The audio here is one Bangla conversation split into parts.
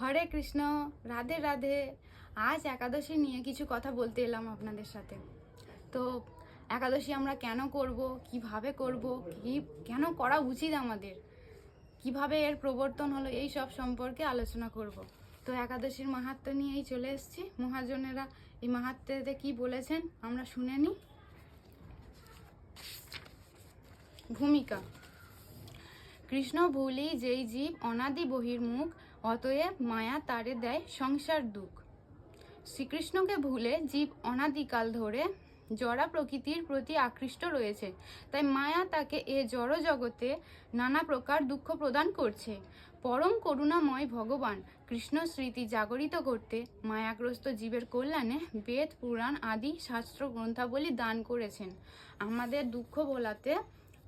হরে কৃষ্ণ, রাধে রাধে। আজ একাদশী নিয়ে কিছু কথা বলতে এলাম আপনাদের সাথে। তো একাদশী আমরা কেন করব, কীভাবে করব, কি, কেন করা উচিত আমাদের? কীভাবে এর প্রবর্তন হলো, এই সব সম্পর্কে আলোচনা করব। তো একাদশীর মাহাত্ম্য নিয়েই চলে এসেছি। মহাজনেরা এই মাহাত্ম্যতে কি বলেছেন, আমরা শুনে নিই। ভূমিকা। কৃষ্ণ ভুলি যেই জীব অনাদি বহির্মুখ অতএব মায়া তারে দেয় সংসার দুঃখ। শ্রীকৃষ্ণকে ভুলে জীব অনাদিকাল ধরে জড়া প্রকৃতির প্রতি আকৃষ্ট রয়েছে। তাই মায়া তাকে এ জড় জগতে নানা প্রকার দুঃখ প্রদান করছে। পরম করুণাময় ভগবান কৃষ্ণ স্মৃতি জাগরিত করতে মায়াগ্রস্ত জীবের কল্যাণে বেদ, পুরাণ আদি, শাস্ত্র, গ্রন্থাবলী দান করেছেন। আমাদের দুঃখ ভোলাতে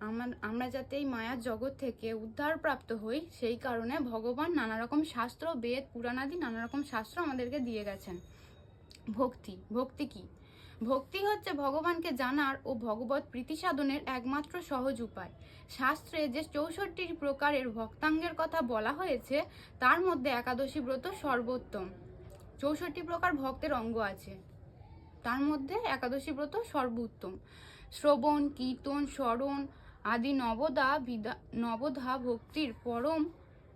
আমার, আমরা যাতে এই মায়ার জগৎ থেকে উদ্ধার প্রাপ্ত হই, সেই কারণে ভগবান নানা রকম শাস্ত্র, বেদ পুরাণাদি নানা রকম শাস্ত্র আমাদেরকে দিয়ে গেছেন। ভক্তি ভক্তি কি? ভক্তি হচ্ছে ভগবানকে জানার ও ভগবত প্রীতি সাধনের একমাত্র সহজ উপায়। শাস্ত্রে যে চৌষট্টি প্রকারের ভক্তাঙ্গের কথা বলা হয়েছে, তার মধ্যে একাদশী ব্রত সর্বোত্তম। চৌষট্টি প্রকার ভক্তের অঙ্গ আছে। তার মধ্যে একাদশী ব্রত সর্বোত্তম। শ্রবণ, কীর্তন, স্মরণ আদি নবদা বিদা, নবধা ভক্তির পরম,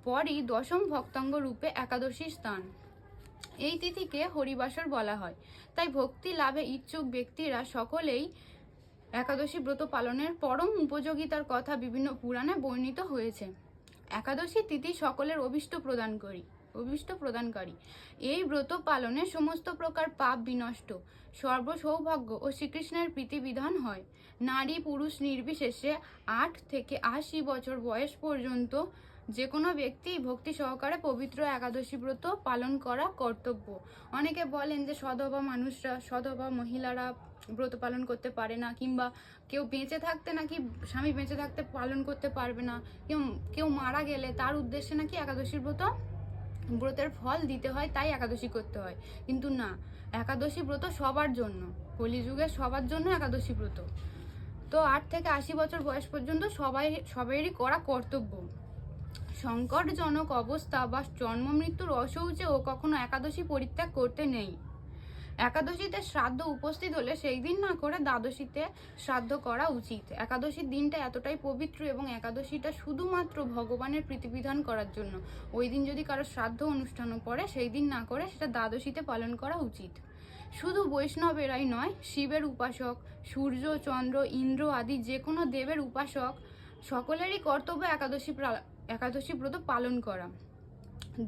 পরই দশম ভক্তাঙ্গ রূপে একাদশী স্থান। এই তিথিকে হরিবাসর বলা হয়। তাই ভক্তি লাভে ইচ্ছুক ব্যক্তিরা সকলেই একাদশী ব্রত পালনের পরম উপযোগিতার কথা বিভিন্ন পুরাণে বর্ণিত হয়েছে। একাদশী তিথি সকলের অভিষ্ট প্রদান করি। অভিষ্ট প্রদানকারী। এই ব্রত পালনে সমস্ত প্রকার পাপ বিনষ্ট সর্ব সৌভাগ্য ও শ্রীকৃষ্ণের প্রীতিবিধান হয়। নারী পুরুষ নির্বিশেষে আট থেকে আশি বছর বয়স পর্যন্ত যে কোনো ব্যক্তি ভক্তি সহকারে পবিত্র একাদশী ব্রত পালন করা কর্তব্য। অনেকে বলেন যে সধবা মানুষরা, সধবা মহিলারা ব্রত পালন করতে পারে না কিংবা কেউ বেঁচে থাকতে নাকি স্বামী বেঁচে থাকতে পালন করতে পারবে না। কেউ কেউ মারা গেলে তার উদ্দেশ্যে নাকি একাদশীর ব্রত ব্রতের ফল দিতে হয়, তাই একাদশী করতে হয়। কিন্তু না, একাদশী ব্রত সবার জন্য। কলিযুগে সবার জন্য একাদশী ব্রত। তো আট থেকে আশি বছর বয়স পর্যন্ত সবাই, সবাইয়েরই করা কর্তব্য। সংকটজনক অবস্থা বা জন্ম মৃত্যুর অশৌচেও কখনো একাদশী পরিত্যাগ করতে নেই। একাদশীতে শ্রাদ্ধ উপস্থিত হলে সেই দিন না করে দ্বাদশীতে শ্রাদ্ধ করা উচিত। একাদশীর দিনটা এতটাই পবিত্র এবং একাদশীটা শুধুমাত্র ভগবানের প্রীতিবিধান করার জন্য। ওই দিন যদি কারও শ্রাদ্ধ অনুষ্ঠানও পড়ে, সেই দিন না করে সেটা দ্বাদশীতে পালন করা উচিত। শুধু বৈষ্ণবেরাই নয়, শিবের উপাসক, সূর্য, চন্দ্র, ইন্দ্র আদি যে কোনো দেবের উপাসক, সকলেরই কর্তব্য একাদশী একাদশী ব্রত পালন করা।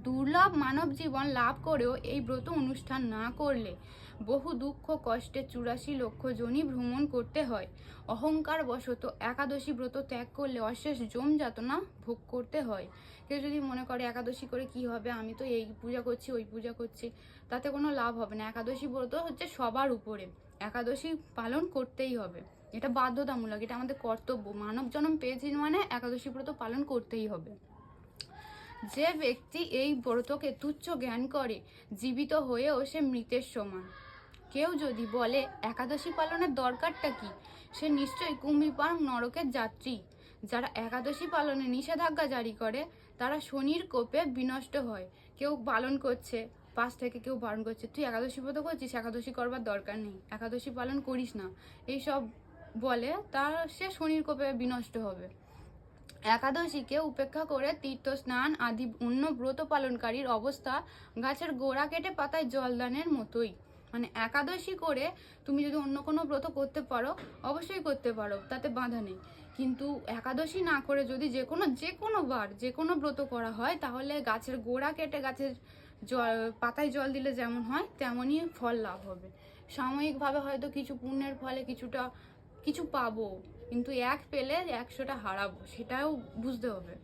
দুর্লভ মানব জীবন লাভ করেও এই ব্রত অনুষ্ঠান না করলে বহু দুঃখ, কষ্টে চুরাশি লক্ষ জনই ভ্রমণ করতে হয়। অহংকার বশত একাদশী ব্রত ত্যাগ করলে অশেষ জম যাতনা ভোগ করতে হয়। কেউ যদি মনে করে একাদশী করে কি হবে, আমি তো এই পূজা করছি, ওই পূজা করছি, তাতে কোনো লাভ হবে না। একাদশী ব্রত হচ্ছে সবার উপরে। একাদশী পালন করতেই হবে। এটা বাধ্যতামূলক, এটা আমাদের কর্তব্য। মানব জন্ম পেয়েছি মানে একাদশী ব্রত পালন করতেই হবে। যে ব্যক্তি এই ব্রতকে তুচ্ছ জ্ঞান করে, জীবিত হয়েও সে মৃতের সমান। কেউ যদি বলে, একাদশী পালনের দরকারটা কি? সে নিশ্চয়ই কুম্ভিপার নরকের যাত্রী। যারা একাদশী পালনে নিষেধাজ্ঞা জারি করে, তারা শনির কোপে বিনষ্ট হয়। কেউ পালন করছে, পাশ থেকে কেউ বারণ করছে, তুই একাদশী ব্রত করছিস? একাদশী করবার দরকার নেই। একাদশী পালন করিস না। এইসব বলে, তার সে শনির কোপে বিনষ্ট হবে। একাদশীকে উপেক্ষা করে তীর্থ স্নান আদি অন্য ব্রত পালনকারীর অবস্থা গাছের গোড়া কেটে পাতায় জলদানের মতোই। মানে একাদশী করে তুমি যদি অন্য কোনো ব্রত করতে পারো, অবশ্যই করতে পারো, তাতে বাধা নেই। কিন্তু একাদশী না করে যদি যে কোনো যে কোনো বার যে কোনো ব্রত করা হয়, তাহলে গাছের গোড়া কেটে গাছের জল, পাতায় জল দিলে যেমন হয়, তেমনই ফল লাভ হবে। সাময়িকভাবে হয়তো কিছু পুণ্যের ফলে কিছুটা, কিছু পাবো। কিন্তু এক পেলে একশোটা হারাবো, সেটাও বুঝতে হবে।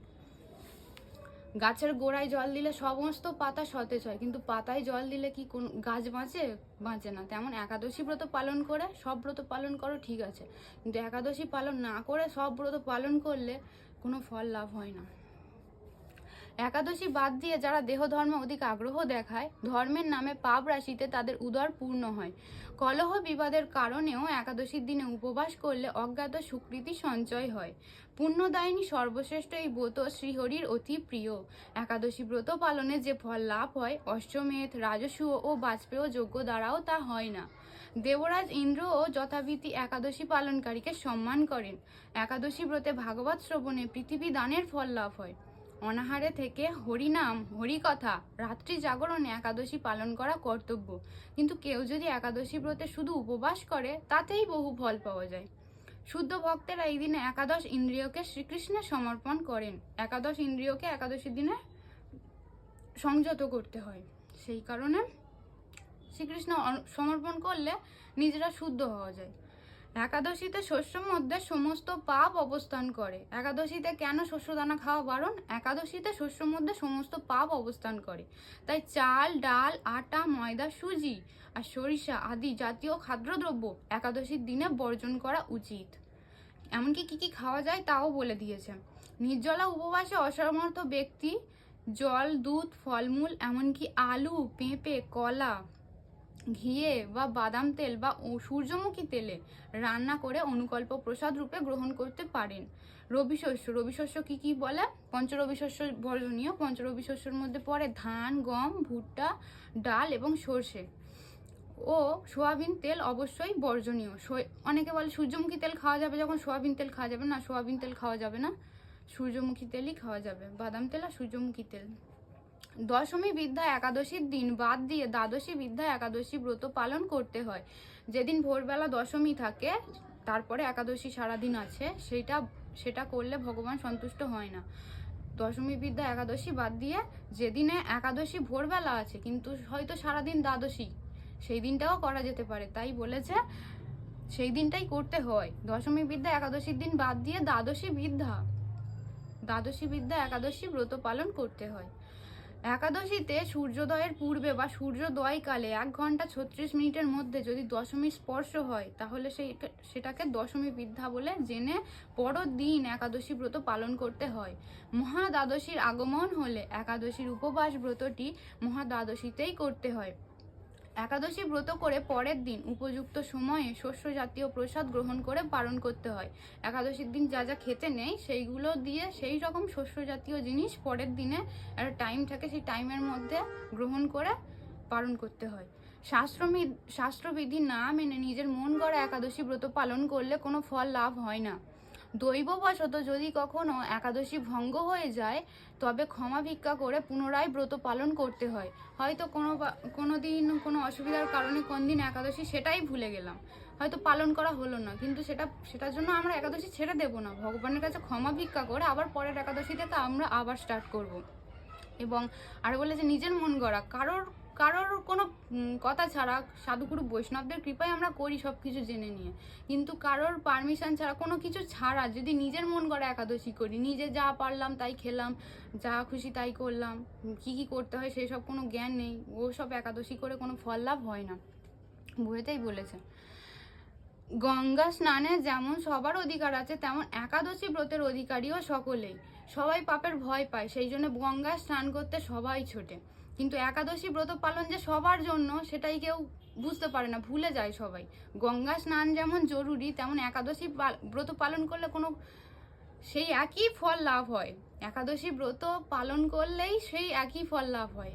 গাছের গোড়ায় জল দিলে সমস্ত পাতা সতেজ হয়, কিন্তু পাতায় জল দিলে কি কোন গাছ বাঁচে? বাঁচে না। তেমন একাদশী ব্রত পালন করে, সব ব্রত পালন করো, ঠিক আছে। কিন্তু একাদশী পালন না করে, সব ব্রত পালন করলে কোনো ফল লাভ হয় না। একাদশী বাদ দিয়ে যারা দেহ ধর্মে অধিক আগ্রহ দেখায়, ধর্মের নামে পাপ রাশিতে তাদের উদর পূর্ণ হয়। কলহ বিবাদের কারণেও একাদশীর দিনে উপবাস করলে অজ্ঞাত সুকৃতি সঞ্চয় হয়। পুণ্যদায়িনী সর্বশ্রেষ্ঠ এই ব্রত শ্রীহরির অতি প্রিয়। একাদশী ব্রত পালনে যে ফল লাভ হয়, অশ্বমেধ, রাজসূয় ও বাজপেয় যোগ্য দ্বারাও তা হয় না। দেবরাজ ইন্দ্রও যথাবিধি একাদশী পালনকারীকে সম্মান করেন। একাদশী ব্রতে ভাগবত শ্রবণে পৃথিবী দানের ফল লাভ হয়। অনাহারে থেকে হরিনাম, হরিকথা, রাত্রি জাগরণে একাদশী পালন করা কর্তব্য। কিন্তু কেউ যদি একাদশী ব্রতে শুধু উপবাস করে, তাতেই বহু ফল পাওয়া যায়। শুদ্ধ ভক্তেরা এই দিনে একাদশ ইন্দ্রিয়কে শ্রীকৃষ্ণের সমর্পণ করেন। একাদশ ইন্দ্রিয়কে একাদশী দিনে সংযত করতে হয়। সেই কারণে শ্রীকৃষ্ণ সমর্পণ করলে নিজেরা শুদ্ধ হওয়া যায়। একাদশীতে শস্যর মধ্যে সমস্ত পাপ অবস্থান করে। একাদশীতে কেন শস্যদানা খাওয়া বারণ? একাদশীতে শস্যর মধ্যে সমস্ত পাপ অবস্থান করে। তাই চাল, ডাল, আটা, ময়দা, সুজি আর সরিষা আদি জাতীয় খাদ্যদ্রব্য একাদশীর দিনে বর্জন করা উচিত। এমনকি কি কি খাওয়া যায় তাও বলে দিয়েছে। নির্জলা উপবাসে অসমর্থ ব্যক্তি, জল, দুধ, ফলমূল, এমনকি আলু, পেঁপে, কলা ঘিয়ে বা বাদাম তেল বা সূর্যমুখী তেলে রান্না করে অনুকল্প প্রসাদ রূপে গ্রহণ করতে পারেন। রবি শস্য রবি শস্য কী কী বলে? পঞ্চরবি শস্য বর্জনীয়। পঞ্চরবি শস্যের মধ্যে পড়ে ধান, গম, ভুট্টা, ডাল এবং সর্ষে। ও সোয়াবিন তেল অবশ্যই বর্জনীয়। অনেকে বলে সূর্যমুখী তেল খাওয়া যাবে যখন সোয়াবিন তেল খাওয়া যাবে না। সোয়াবিন তেল খাওয়া যাবে না। সূর্যমুখী তেলই খাওয়া যাবে। বাদাম তেল আর সূর্যমুখী তেল। দশমী বিদ্যা একাদশীর দিন বাদ দিয়ে দ্বাদশী বিদ্যা একাদশী ব্রত পালন করতে হয়। যেদিন ভোরবেলা দশমী থাকে, তারপরে একাদশী সারাদিন আছে সেটা সেটা করলে ভগবান সন্তুষ্ট হয় না। দশমী বিদ্যা একাদশী বাদ দিয়ে যেদিনে একাদশী ভোরবেলা আছে, কিন্তু হয়তো সারাদিন দ্বাদশী, সেই দিনটাও করা যেতে পারে। তাই বলেছে, সেই দিনটাই করতে হয়। দশমী বিদ্যা একাদশীর দিন বাদ দিয়ে দ্বাদশী বিদ্যা দ্বাদশী বিদ্যা একাদশী ব্রত পালন করতে হয়। একাদশীতে সূর্যোদয়ের পূর্বে বা সূর্যোদয়কালে এক ঘণ্টা ছত্রিশ মিনিটের মধ্যে যদি দশমী স্পর্শ হয়, তাহলে সেই সেটাকে দশমী বিদ্যা বলে জেনে পরের দিন একাদশী ব্রত পালন করতে হয়। মহাদ্বাদশীর আগমন হলে একাদশীর উপবাস ব্রতটি মহাদ্বাদশীতেই করতে হয়। একাদশী ব্রত করে পরের দিন উপযুক্ত সময়ে শস্য জাতীয় প্রসাদ গ্রহণ করে পালন করতে হয়। একাদশীর দিন যা যা খেতে নেই, সেইগুলো দিয়ে সেই রকম শস্য জাতীয় জিনিস পরের দিনে একটা টাইম থাকে, সেই টাইমের মধ্যে গ্রহণ করে পালন করতে হয়। শাস্ত্রবিধি না মেনে নিজের মন গড়া একাদশী ব্রত পালন করলে কোনো ফল লাভ হয় না। দৈববশত যদি কখনো একাদশী ভঙ্গ হয়ে যায়, তবে ক্ষমা ভিক্ষা করে পুনরায় ব্রত পালন করতে হয়। হয়তো কোনো কোনো দিন কোনো অসুবিধার কারণে কোন দিন একাদশী সেটাই ভুলে গেলাম। হয়তো পালন করা হলো না, কিন্তু সেটা, সেটার জন্য আমরা একাদশী ছেড়ে দেব না। ভগবানের কাছে ক্ষমা ভিক্ষা করে আবার পরের একাদশীতে থেকে আমরা আবার স্টার্ট করব। এবং আর বলে যে নিজের মন গড়া, কারোর কারোর কোনো কথা ছাড়া সাধুগুরু বৈষ্ণবদের কৃপায় আমরা করি সব কিছু জেনে নিয়ে। কিন্তু কারোর পারমিশন ছাড়া, কোনো কিছু ছাড়া যদি নিজের মন গড়া একাদশী করি, নিজে যা পারলাম তাই খেলাম, যা খুশি তাই করলাম, কি কি করতে হয় সেই সব কোনো জ্ঞান নেই ও সব একাদশী করে কোনো ফল লাভ হয় না। বইতেই বলেছে। গঙ্গা স্নানে যেমন সবার অধিকার আছে, তেমন একাদশী ব্রতের অধিকারীও সকলেই। সবাই পাপের ভয় পায়, সেই জন্য গঙ্গা স্নান করতে সবাই ছোটে। কিন্তু একাদশী ব্রত পালন যে সবার জন্য, সেটাই কেউ বুঝতে পারে না, ভুলে যায় সবাই। গঙ্গা স্নান যেমন জরুরি, তেমন একাদশী ব্রত পালন করলে কোনো, সেই একই ফল লাভ হয়। একাদশী ব্রত পালন করলেই সেই একই ফল লাভ হয়।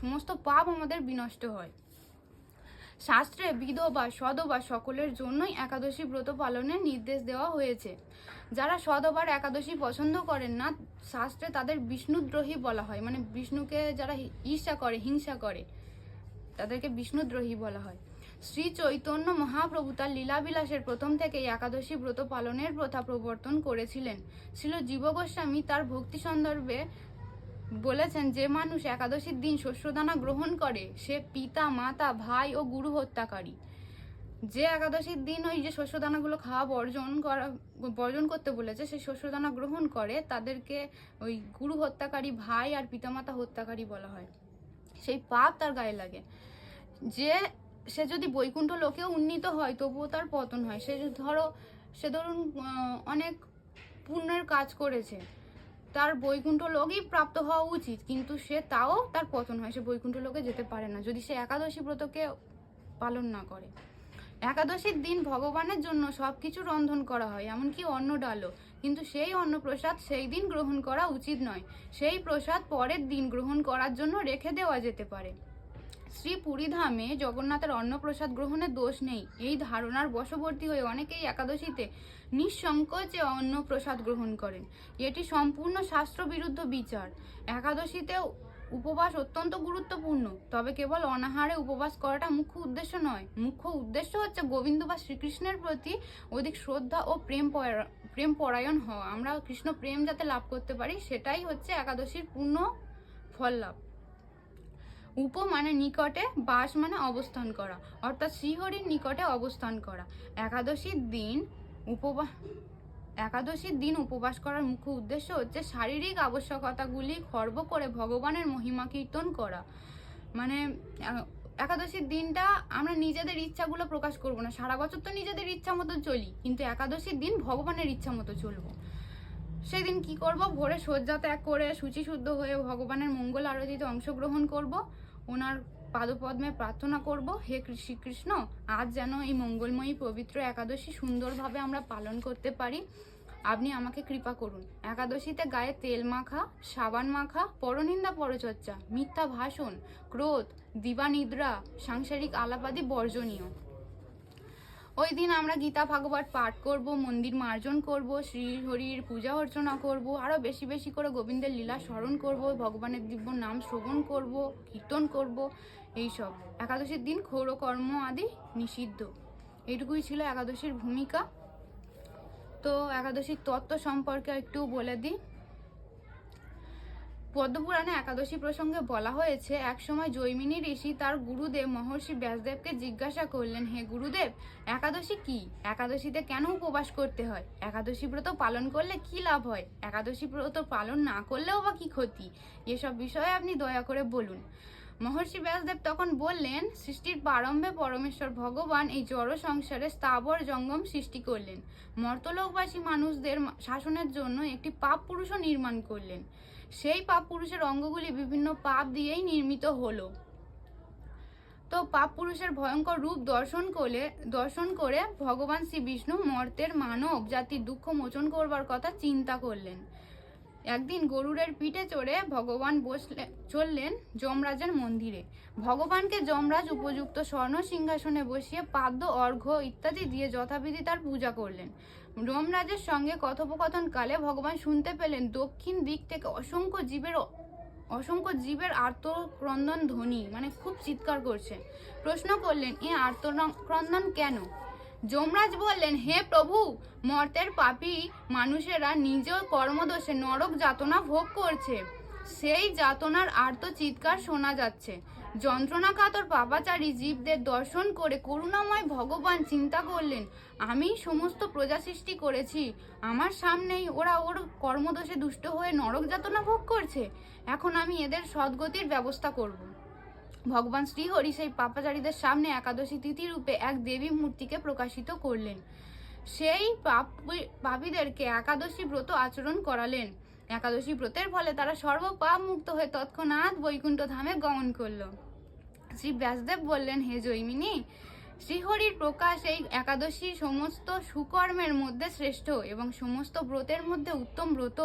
সমস্ত পাপ আমাদের বিনষ্ট হয়। শাস্ত্রে বিধবা, সদবা সকলের জন্যই একাদশী ব্রত পালনের নির্দেশ দেওয়া হয়েছে। যারা সদবার একাদশী পছন্দ করেন না, শাস্ত্রে তাদের বিষ্ণুদ্রোহী বলা হয়। মানে বিষ্ণুকে যারা ঈর্ষা করে, হিংসা করে, তাদেরকে বিষ্ণুদ্রোহী বলা হয়। শ্রী চৈতন্য মহাপ্রভু তার লীলাবিলাসের প্রথম থেকেই একাদশী ব্রত পালনের প্রথা প্রবর্তন করেছিলেন। ছিল জীব গোস্বামী তার ভক্তি সন্দর্ভে বলেছেন যে মানুষ একাদশীর দিন শস্যদানা গ্রহণ করে, সে পিতা, মাতা, ভাই ও গুরু হত্যাকারী। যে একাদশীর দিন ওই যে শস্যদানাগুলো খাওয়া বর্জন করা, বর্জন করতে বলেছে সেই শস্যদানা গ্রহণ করে, তাদেরকে ওই গুরু হত্যাকারী, ভাই আর পিতামাতা হত্যাকারী বলা হয়। সেই পাপ তার গায়ে লাগে। যে, সে যদি বৈকুণ্ঠ লোকেও উন্নীত হয়, তবুও তার পতন হয়। সে ধরো, সে ধরুন অনেক পুণ্যের কাজ করেছে। তার বৈকুণ্ঠ লোকই প্রাপ্ত হওয়া উচিত, কিন্তু সে তাও তার পতন হয়। সে বৈকুণ্ঠ লোকে যেতে পারে না। যদি সে একাদশী ব্রতকে পালন না করে। একাদশীর দিন ভগবানের জন্য সব কিছু রন্ধন করা হয়, এমনকি অন্ন ডালও কিন্তু সেই অন্ন প্রসাদ সেই দিন গ্রহণ করা উচিত নয়। সেই প্রসাদ পরের দিন গ্রহণ করার জন্য রেখে দেওয়া যেতে পারে। শ্রী পুরীধামে জগন্নাথের অন্নপ্রসাদ গ্রহণের দোষ নেই। এই ধারণার বশবর্তী হয়ে অনেকেই একাদশীতে নিঃসংকোচে অন্নপ্রসাদ গ্রহণ করেন। এটি সম্পূর্ণ শাস্ত্রবিরুদ্ধ বিচার। একাদশীতে উপবাস অত্যন্ত গুরুত্বপূর্ণ, তবে কেবল অনাহারে উপবাস করাটা মুখ্য উদ্দেশ্য নয়। মুখ্য উদ্দেশ্য হচ্ছে গোবিন্দ বা শ্রীকৃষ্ণের প্রতি অধিক শ্রদ্ধা ও প্রেম পরা- প্রেম পরায়ণ হওয়া। আমরা কৃষ্ণ প্রেম যাতে লাভ করতে পারি, সেটাই হচ্ছে একাদশীর পূর্ণ ফল লাভ। উপ মানে নিকটে বাস মানে অবস্থান করা, অর্থাৎ শ্রীহরির নিকটে অবস্থান করা। একাদশীর দিন উপবাস একাদশীর দিন উপবাস করার মুখ্য উদ্দেশ্য হচ্ছে শারীরিক আবশ্যকতাগুলি খর্ব করে ভগবানের মহিমা কীর্তন করা। মানে একাদশীর দিনটা আমরা নিজেদের ইচ্ছাগুলো প্রকাশ করব না। সারা বছর তো নিজেদের ইচ্ছা মতো চলি, কিন্তু একাদশীর দিন ভগবানের ইচ্ছা মতো চলবো। সেদিন কি করব? ভোরে শয্যা ত্যাগ করে শুচি শুদ্ধ হয়ে ভগবানের মঙ্গল আরতিতে অংশগ্রহণ করব। ওনার পাদপদ্মে প্রার্থনা করব, হে শ্রীকৃষ্ণ, আজ যেন এই মঙ্গলময়ী পবিত্র একাদশী সুন্দরভাবে আমরা পালন করতে পারি। আপনি আমাকে কৃপা করুন। একাদশীতে গায়ে তেল মাখা, সাবান মাখা, পরনিন্দা পরচর্চা, মিথ্যা ভাষণ, ক্রোধ, দিবানিদ্রা, সাংসারিক আলাপাদি বর্জনীয়। ওই দিন আমরা গীতা ভাগবত পাঠ করব, মন্দির মার্জন করব, শ্রী হরির পূজা অর্চনা করব আরও বেশি বেশি করে গোবিন্দের লীলা স্মরণ করব, ভগবানের দিব্য নাম শ্রবণ করব, কীর্তন করব, এইসব। একাদশীর দিন ক্ষৌরকর্ম আদি নিষিদ্ধ। এইটুকুই ছিল একাদশীর ভূমিকা। তো একাদশীর তত্ত্ব সম্পর্কে একটু বলে দিই। পদ্মপুরাণে একাদশী প্রসঙ্গে বলা হয়েছে একসময় জৈমিনী ঋষি তার গুরুদেব মহর্ষি ব্যাসদেবকে জিজ্ঞাসা করলেন, হে গুরুদেব, একাদশী কি? একাদশীতে কেন উপবাস করতে হয়? একাদশী ব্রত পালন করলে কি লাভ হয়? একাদশী ব্রত পালন না করলেও বা কি ক্ষতি? এসব বিষয়ে আপনি দয়া করে বলুন। মহর্ষি ব্যাসদেব তখন বললেন, সৃষ্টির প্রারম্ভে পরমেশ্বর ভগবান এই জড় সংসারে স্থাবর জঙ্গম সৃষ্টি করলেন। মর্তলোকবাসী মানুষদের শাসনের জন্য একটি পাপ পুরুষও নির্মাণ করলেন। সেই পাপ পুরুষের অঙ্গগুলি বিভিন্ন পাপ দিয়েই নির্মিত হলো। তো পাপ পুরুষের ভয়ঙ্কর রূপ দর্শন করে দর্শন করে ভগবান শ্রী বিষ্ণু মর্তের মানব জাতির দুঃখ মোচন করবার কথা চিন্তা করলেন। একদিন গরুরের পিঠে চড়ে ভগবান বসলে, চললেন যমরাজের মন্দিরে। ভগবানকে যমরাজ উপযুক্ত স্বর্ণ সিংহাসনে বসিয়ে পাদ্য, অর্ঘ্য ইত্যাদি দিয়ে যথাবিধি তার পূজা করলেন। যমরাজের সঙ্গে কথোপকথন কালে ভগবান শুনতে পেলেন দক্ষিণ দিক থেকে অসংখ্য জীবের অসংখ্য জীবের আর্তক্রন্দন ধ্বনি মানে খুব চিৎকার করছে। প্রশ্ন করলেন, এ আর্তক্রন্দন কেন? যমরাজ বললেন, হে প্রভু, মর্তের পাপী মানুষেরা নিজ কর্মদোষে নরক যাতনা ভোগ করছে। সেই যাতনার আর্ত চিৎকার শোনা যাচ্ছে। যন্ত্রণা কাতর পাপাচারী জীবদের দর্শন করে করুণাময় ভগবান চিন্তা করলেন, আমি সমস্ত প্রজা সৃষ্টি করেছি। আমার সামনেই ওরা ওর কর্মদোষে দুষ্ট হয়ে নরক যাতনা ভোগ করছে। এখন আমি এদের সদ্গতির ব্যবস্থা করব। ভগবান শ্রীহরি সেই পাপাচারীদের সামনে একাদশী তিথি রূপে এক দেবী মূর্তিকে প্রকাশিত করলেন। সেই পাপী পাপীদেরকে একাদশী ব্রত আচরণ করালেন। একাদশী ব্রতের ফলে তারা সর্বপাপ মুক্ত হয়ে তৎক্ষণাৎ বৈকুণ্ঠ ধামে গমন করল। শ্রী ব্যাসদেব বললেন, হে জৈমিনী শ্রীহরির প্রকাশ এই একাদশী সমস্ত সুকর্মের মধ্যে শ্রেষ্ঠ এবং সমস্ত ব্রতের মধ্যে উত্তম ব্রত।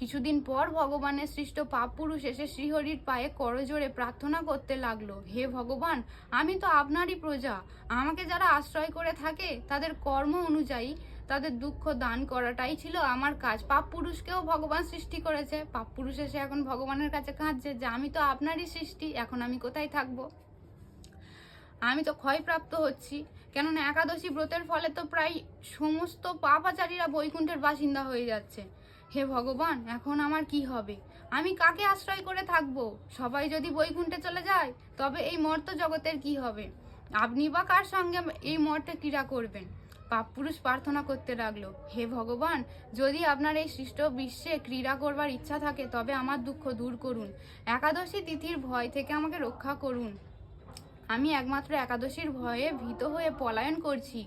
কিছুদিন পর ভগবানের সৃষ্ট পাপ পুরুষ এসে শ্রীহরির পায়ে করজোড়ে প্রার্থনা করতে লাগল, হে ভগবান, আমি তো আপনারই প্রজা। আমাকে যারা আশ্রয় করে থাকে, তাদের কর্ম অনুযায়ী তাদের দুঃখ দান করাটাই ছিল আমার কাজ। পাপ পুরুষকেও ভগবান সৃষ্টি করেছে। পাপ পুরুষ এসে এখন ভগবানের কাছে কাঁদছে যে, আমি তো আপনারই সৃষ্টি, এখন আমি কোথায় থাকব? আমি তো ক্ষয়প্রাপ্ত হচ্ছি। কেননা একাদশী ব্রতের ফলে তো প্রায় সমস্ত পাপাচারীরা বৈকুণ্ঠের বাসিন্দা হয়ে যাচ্ছে। হে ভগবান, এখন আমার কি হবে? আমি কাকে আশ্রয় করে থাকব? সবাই যদি বৈকুণ্ঠে চলে যায়, তবে এই মর্ত জগতের কি হবে? আপনি বা কার সঙ্গে এই মর্তে ক্রীড়া করবেন? পাপ পুরুষ প্রার্থনা করতে লাগল। হে ভগবান, যদি আপনার এই সৃষ্ট বিশ্বে ক্রীড়া করবার ইচ্ছা থাকে, তবে আমার দুঃখ দূর করুন। একাদশী তিথির ভয় থেকে আমাকে রক্ষা করুন। আমি একমাত্র একাদশীর ভয়ে ভীত হয়ে পলায়ন করছি।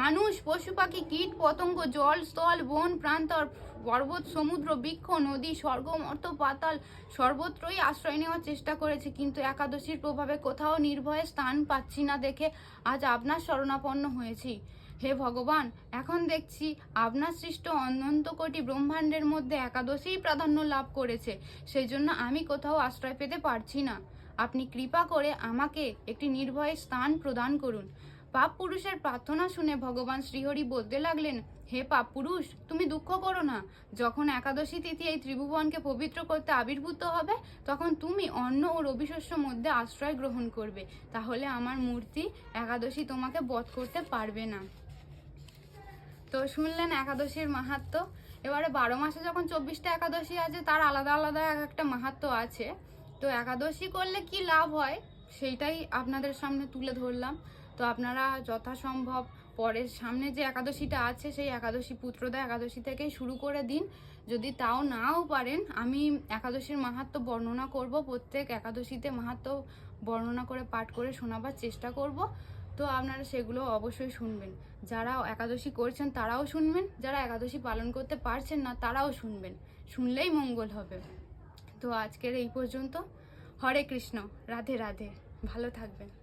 মানুষ, পশু পাখি, কীট পতঙ্গ, জল, স্থল, বন প্রান্তর পর্বত, সমুদ্র, বৃক্ষ, নদী, স্বর্গ পাতাল সর্বত্রই আশ্রয় নেওয়ার চেষ্টা করেছি, কিন্তু একাদশীর প্রভাবে কোথাও নির্ভয়ে স্থান পাচ্ছি না দেখে আজ আপনার শরণাপন্ন হয়েছি। হে ভগবান, এখন দেখছি আপনার সৃষ্ট অনন্ত কোটি ব্রহ্মাণ্ডের মধ্যে একাদশীই প্রাধান্য লাভ করেছে সেই জন্য আমি কোথাও আশ্রয় পেতে পারছি না। আপনি কৃপা করে আমাকে একটি নির্ভয় স্থান প্রদান করুন। পাপ পুরুষের প্রার্থনা শুনে ভগবান শ্রীহরি বলতে লাগলেন, হে পাপ পুরুষ, তুমি দুঃখ করো না। যখন একাদশী তিথি এই ত্রিভুবনকে পবিত্র করতে আবির্ভূত হবে, তখন তুমি অন্ন ও রবিশস্য মধ্যে আশ্রয় গ্রহণ করবে। তাহলে আমার মূর্তি একাদশী তোমাকে বধ করতে পারবে না। তো শুনলেন একাদশীর মাহাত্ম এবারে বারো মাসে যখন চব্বিশটা একাদশী আছে, তার আলাদা আলাদা এক একটা মাহাত্ম আছে। তো একাদশী করলে কি লাভ হয়? সেইটাই আপনাদের সামনে তুলে ধরলাম। তো আপনারা যথাসম্ভব পরের সামনে যে একাদশীটা আছে, সেই একাদশী পুত্রদা একাদশী থেকেই শুরু করে দিন। যদি তাও নাও পারেন, আমি একাদশীর মাহাত্ম বর্ণনা করব। প্রত্যেক একাদশীতে মাহাত্ম বর্ণনা করে পাঠ করে শোনাবার চেষ্টা করব। তো আপনারা সেগুলো অবশ্যই শুনবেন। যারা একাদশী করছেন, তারাও শুনবেন। যারা একাদশী পালন করতে পারছেন না, তারাও শুনবেন। শুনলেই মঙ্গল হবে। তো আজকের এই পর্যন্ত। হরে কৃষ্ণ রাধে রাধে। ভালো থাকবেন।